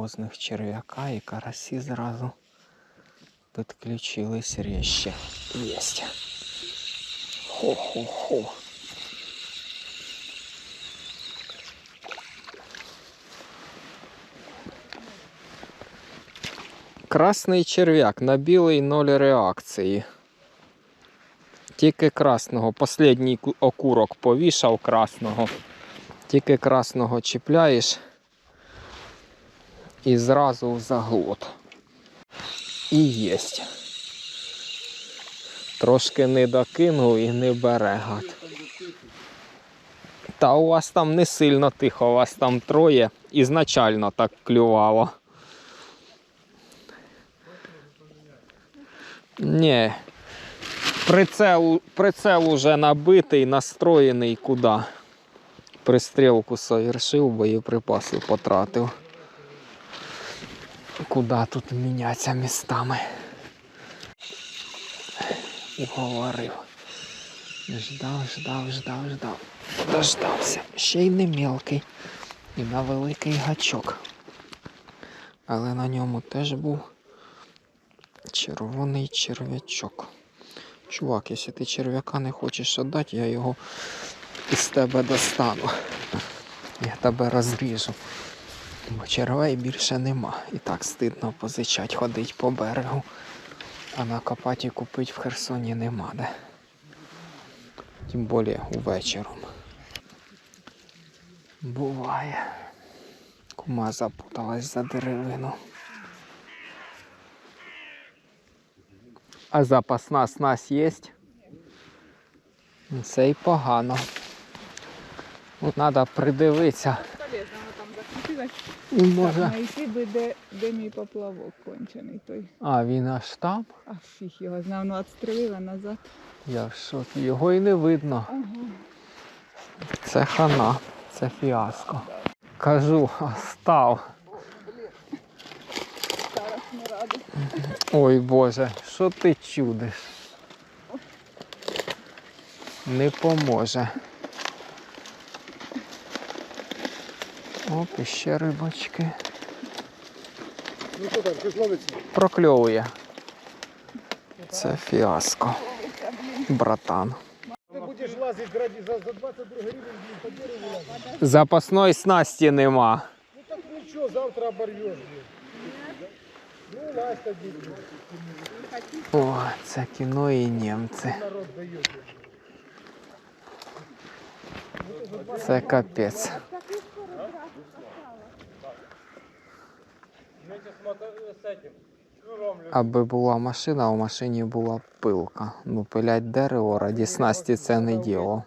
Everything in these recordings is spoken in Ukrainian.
два навозних черв'яка і карасі зразу підключились ріще. Єсть. Хо-хо-хо. Красний черв'як на білий ноль реакції. Тільки красного. Послідній ку- окурок повішав красного. Тільки красного чіпляєш і зразу в заглот. І єсть. Трошки не докинув і не бере гад. Та у вас там не сильно тихо, у вас там троє. Ізначально так клювало. Ні. Прицел, прицел уже набитий, настроєний куди. Пристрілку совершив, боєприпаси потратив. Куди тут мінятися містами? Уговорив. Ждав, ждав, ждав, ждав. Дождався. Ще й не мілкий. І на великий гачок. Але на ньому теж був червоний черв'ячок. Чувак, якщо ти черв'яка не хочеш віддати, я його із тебе достану. Я тебе розріжу. Бо червей більше нема. І так стидно позичать, ходить по берегу. А накопати і купити в Херсоні нема де. Тим більше увечером. Буває. Кума запуталась за деревину. А запасна снасть є? Це й погано. Ну, Треба придивитися. Там. І може. Знайти би, де, де мій поплавок кончений той. А він аж там? А фіг його знав, ну відстрелила назад. Я в шокі. Його і не видно. Ага. Це хана, це фіаско. Кажу, а став. Зараз не рада. Ой Боже, що ти чудиш? Не поможе. Оп, іще рибочки. Ну що там, щось ловиться? Прокльовує. Це фіаско. Братан. Ти будеш лазити раді за, за 22 гривень, по дереву. Запасної снасті нема. Ну так нічого, завтра оборвеш. Ну, лазь тоді. О, це кіно і німці. народ дає. Це капець. Аби була машина, у машині була пилка. Ну, пилять дерево, раді снасті це не діло.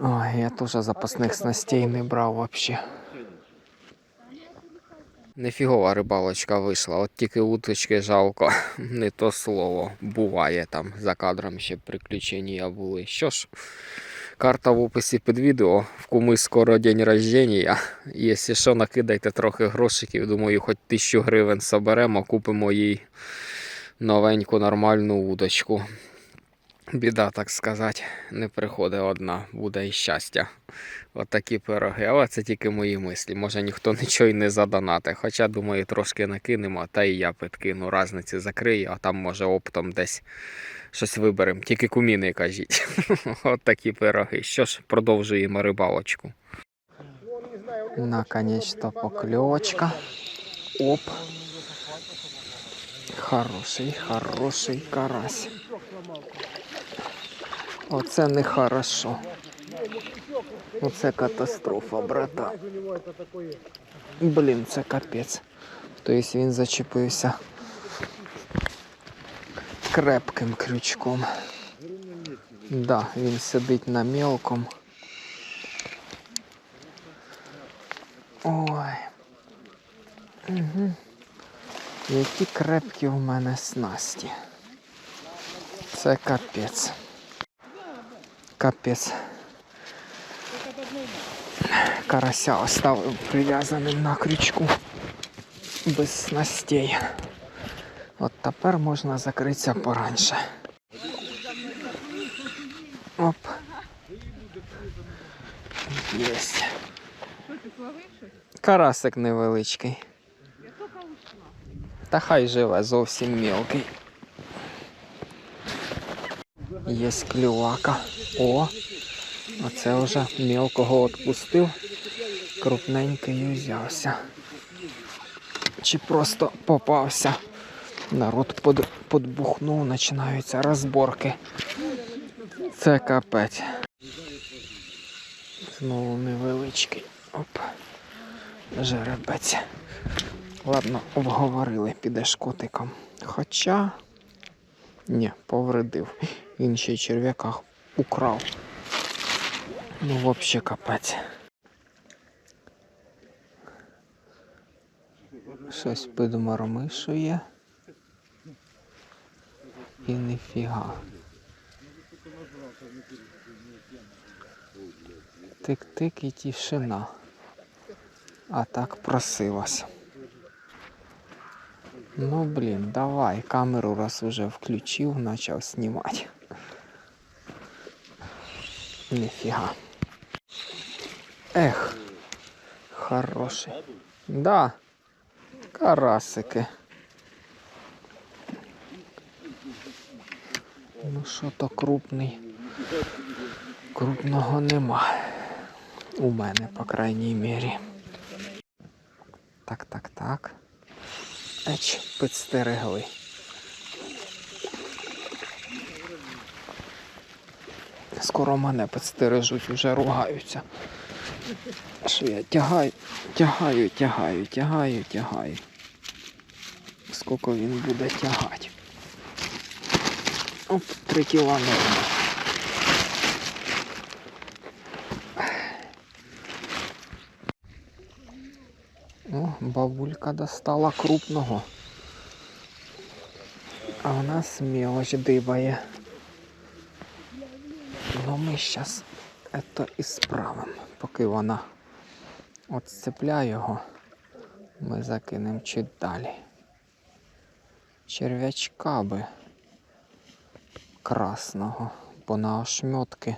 Ой, я теж запасних снастей не брав взагалі. Нефігова рибалочка вийшла, от тільки уточки жалко, не то слово. Буває там за кадром ще приключення були. Що ж, карта в описі під відео. В куми скоро день рождення. Якщо що, накидайте трохи грошиків. Думаю, хоч тисячу гривень соберемо, купимо їй новеньку нормальну удочку. Біда, так сказати, не приходить одна, буде і щастя. От такі пироги. Але це тільки мої мислі. Може ніхто нічого й не задонати. Хоча, думаю, трошки накинемо, та і я підкину. Разниці закрию, а там може оптом десь щось виберемо. Тільки кумі не кажіть. От такі пироги. Що ж, продовжуємо рибалочку. Наконец-то поклевочка. Оп. Хороший, хороший карась. Оце не хорошо. Оце катастрофа, брата. Блін, це капець. Тобто він зачепився крепким крючком. Да, він сидить на мелком. Ой. Угу. Які крепкі в мене снасті. Це капець. Капець. Карася оставив прив'язаним на крючку без снастей. От тепер можна закритися пораньше. Оп. Єсть. Карасик невеличкий. Та хай живе зовсім мілкий. Є клювака. О! Оце вже мілкого відпустив. Крупненький узявся. Чи просто попався. Народ под, подбухнув, починаються розборки. Це капець. Знову невеличкий. Оп. Жеребець. Ладно, обговорили, підеш котиком. Хоча. Ні, повредив. Він ще й черв'яка украв. Ну, взагалі капець. Щось підмармишує. І ніфіга. Тик-тик і тишина. А так просилось. Ну, блін, давай, камеру раз уже включив, почав знімати. Ніфіга. Ех, хороший. Да, карасики. Ну що то крупний. Крупного нема. У мене, по крайній мірі. Так, так, так. Еч, підстерегли. Скоро мене підстережуть, вже ругаються. Що я тягаю, тягаю, тягаю, тягаю, тягаю. Скільки він буде тягати? Оп, три норма. О, бабулька достала крупного. А у нас мелочь дибає. Ну ми зараз це і справимо. Поки вона отцепляє його, ми закинемо чуть далі. Черв'ячка би красного, бо на ошметки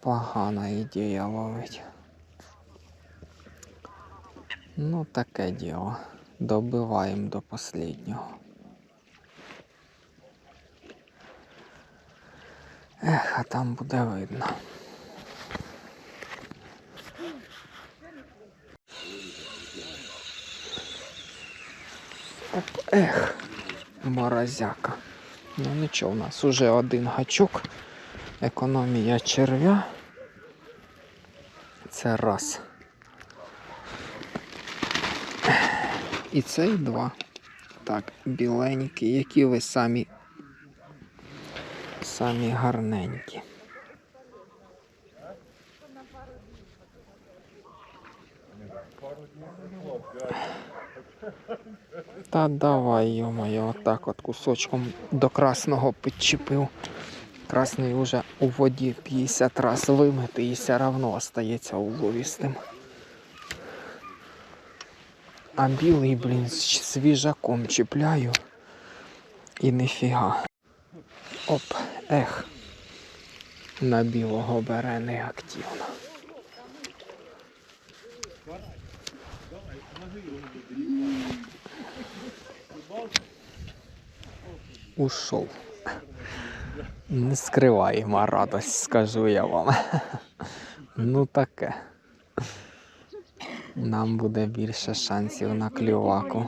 погана ідея ловить. Ну, таке діло. Добиваємо до останнього. Ех, а там буде видно. Оп, ех, морозяка. Ну нічого, у нас уже один гачок. Економія черв'я. Це раз. І цей два. Так, біленькі, які ви самі самі гарненькі. Та давай, йо-моє, отак от кусочком до красного підчепив. Красний уже у воді 50 раз вимитий і все одно остається уловістим. А білий, блін, свіжаком чіпляю. І ніфіга. Оп, ех. На білого бере неактивно. Ушов. Не скриваємо радость, скажу я вам. Ну таке. Нам буде більше шансів на клюваку.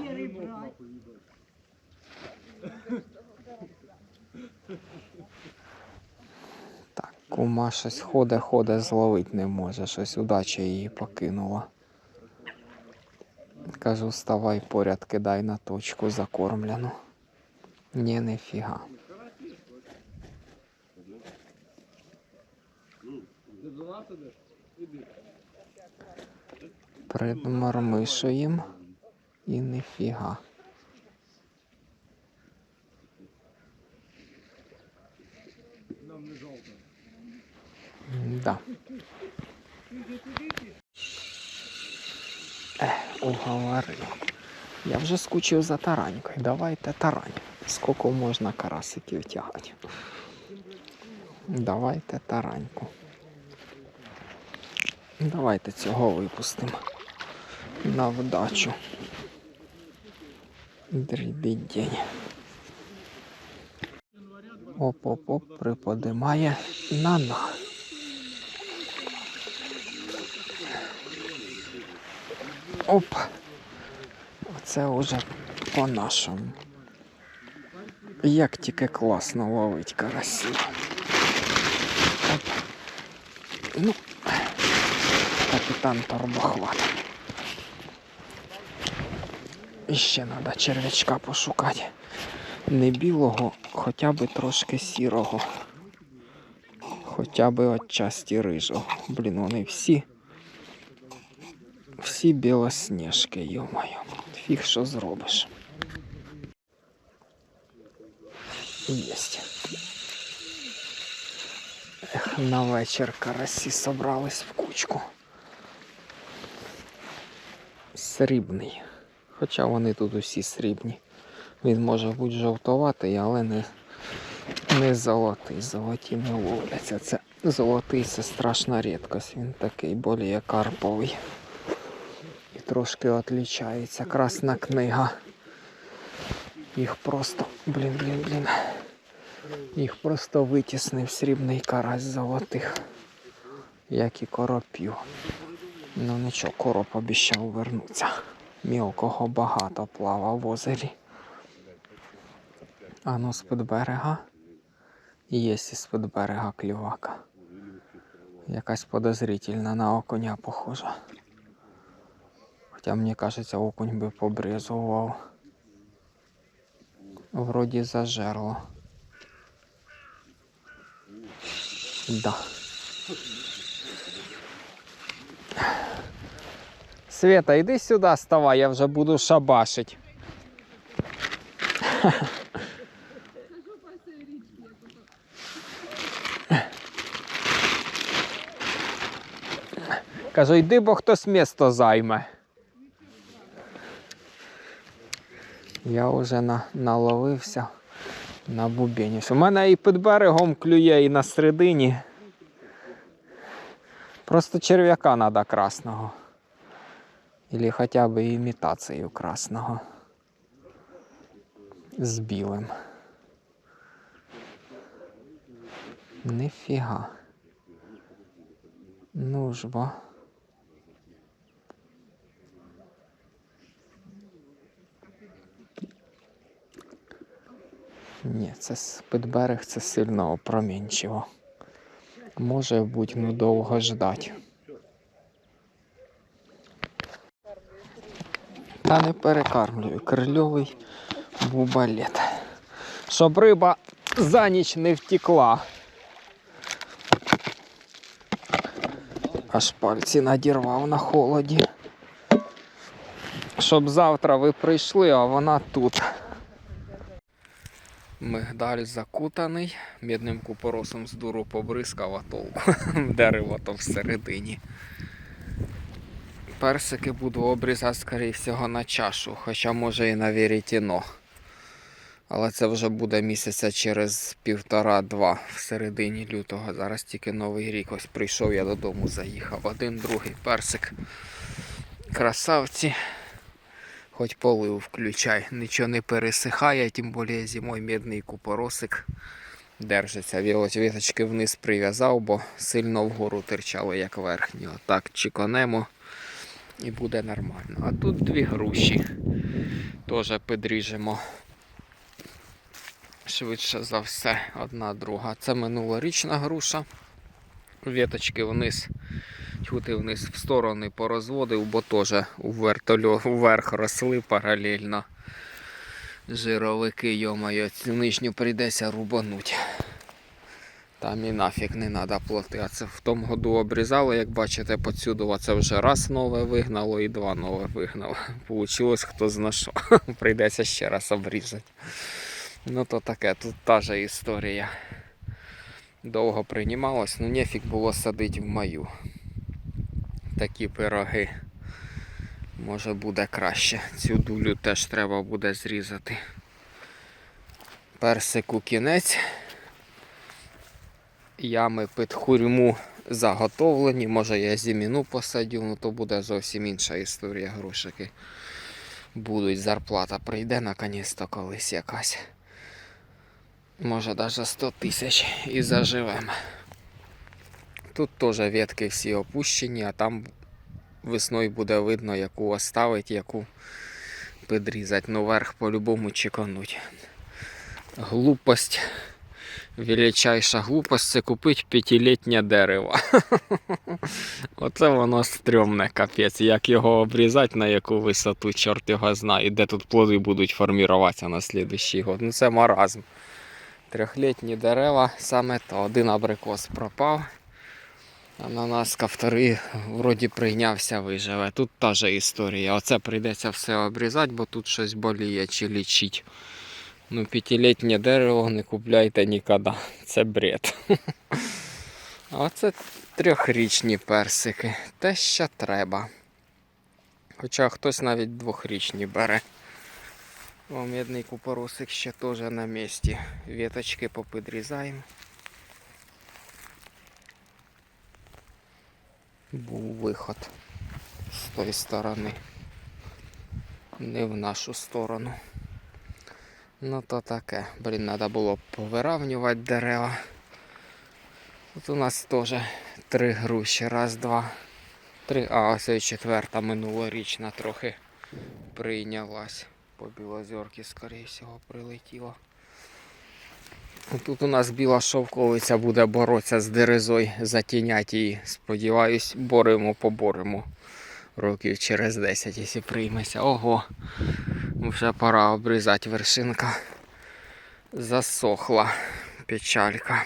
Так, кума щось ходе, ходе, зловить не може, щось удача її покинула. Кажу, вставай поряд, кидай на точку закормлену. Ні, не фіга. Придмармишуєм і ніфіга. Да. Е, уговорив. Я вже скучив за таранькою. Давайте тарань. Скільки можна карасиків тягати? Давайте тараньку. Давайте цього випустимо. На вдачу. Дрібідень. Оп-оп-оп, приподимає на-на. Оп. Оце уже по-нашому. Як тільки класно ловить карасів. Оп. Ну, капітан Торбохват. І ще треба черв'ячка пошукати. Не білого, хоча б трошки сірого. Хоча б отчасті рижого. Блін, вони всі. Всі білосніжки, йомаю. Фіг що зробиш. Єсть. Ех, на вечір карасі собрались в кучку. Срібний. Хоча вони тут усі срібні. Він може бути жовтуватий, але не, не золотий. Золоті не ловляться. Це золотий це страшна рідкость. Він такий більш карповий. Трошки відрізняється. Красна книга. Їх просто. Блін, блін, блін. Їх просто витіснив срібний карась золотих. Як і коропів. Ну нічого, короб обіцяв вернутися. Мілкого багато плавав в озері. А ну з-під берега. Є із-під берега клювака. Якась подозрительна на окуня похожа. Хоча мені кажеться, окунь би побризував. Вроді зажерло. Да. Света, іди сюди, ставай, я вже буду шабашить. Кажу, йди, бо хтось місто займе. Я вже на, наловився на бубенів. У мене і під берегом клює, і на середині. Просто черв'яка треба красного. Или хоча б імітацію красного. З білим. Нифіга. Ну ж бо. Ні, це з-під берег це сильно опромінчиво. Може бути, ну довго ждать. Та не перекармлюю. Крильовий бубалет. Щоб риба за ніч не втекла. Аж пальці надірвав на холоді. Щоб завтра ви прийшли, а вона тут. Мигдаль закутаний, мідним купоросом з дуру побризкав, а толку. Дерево то всередині. Персики буду обрізати, скоріше всього, на чашу, хоча може і на вірітіно. Але це вже буде місяця через півтора-два в середині лютого. Зараз тільки новий рік. Ось прийшов я додому, заїхав. Один, другий персик. Красавці. Хоч полив включай. Нічого не пересихає, тим більше зимою мідний купоросик держиться. Віточки вниз прив'язав, бо сильно вгору терчало, як верхні. Отак чеканемо і буде нормально. А тут дві груші. Теж підріжемо. Швидше за все, одна друга. Це минулорічна груша. Віточки вниз, чути вниз в сторони порозводив, бо теж вверх росли паралельно. Жировики, йомайо, цю нижню прийдеться рубануть. Там і нафіг не треба плати. А це в тому году обрізало, як бачите, поцюдова це вже раз нове вигнало і два нове вигнало. Получилось хто зна що. Прийдеться ще раз обрізати. Ну то таке, тут та же історія. Довго приймалось, ну нефік було садити в маю. Такі пироги. Може буде краще. Цю дулю теж треба буде зрізати. Персику кінець. Ями під хурму заготовлені. Може я зіміну посадю, ну то буде зовсім інша історія. Грошики будуть, зарплата прийде наконець-то колись якась. Може навіть 100 тисяч і заживемо. Тут теж ветки всі опущені, а там весною буде видно, яку оставить, яку підрізати. Ну верх по-любому чекануть. Глупость. Величайша глупость це купити п'ятилітнє дерево. Оце воно стрьомне, капець. Як його обрізати, на яку висоту, чорт його знає, де тут плоди будуть формуватися на слідущий год. Ну це маразм. Трьохлітні дерева, саме то один абрикос пропав. Ананаска вторий вроді прийнявся, виживе. Тут та же історія. Оце прийдеться все обрізати, бо тут щось боліє чи лічить. Ну, п'ятилітнє дерево не купляйте ніколи. Це бред. А оце трьохрічні персики. Те, що треба. Хоча хтось навіть двохрічні бере. О, мідний купоросик ще теж на місці. Віточки попідрізаємо. Був виход з тої сторони. Не в нашу сторону. Ну то таке. Блін, треба було повиравнювати дерева. Тут у нас теж три груші. Раз, два, три. А ось четверта минулорічна трохи прийнялась. По білозерки, скоріше всього, прилетіла. Тут у нас біла шовковиця буде боротися з дерезою, затінять її. Сподіваюсь, боремо, поборемо. Років через 10, якщо прийметься. Ого, вже пора обрізати вершинка. Засохла печалька.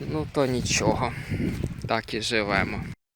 Ну то нічого. Так і живемо.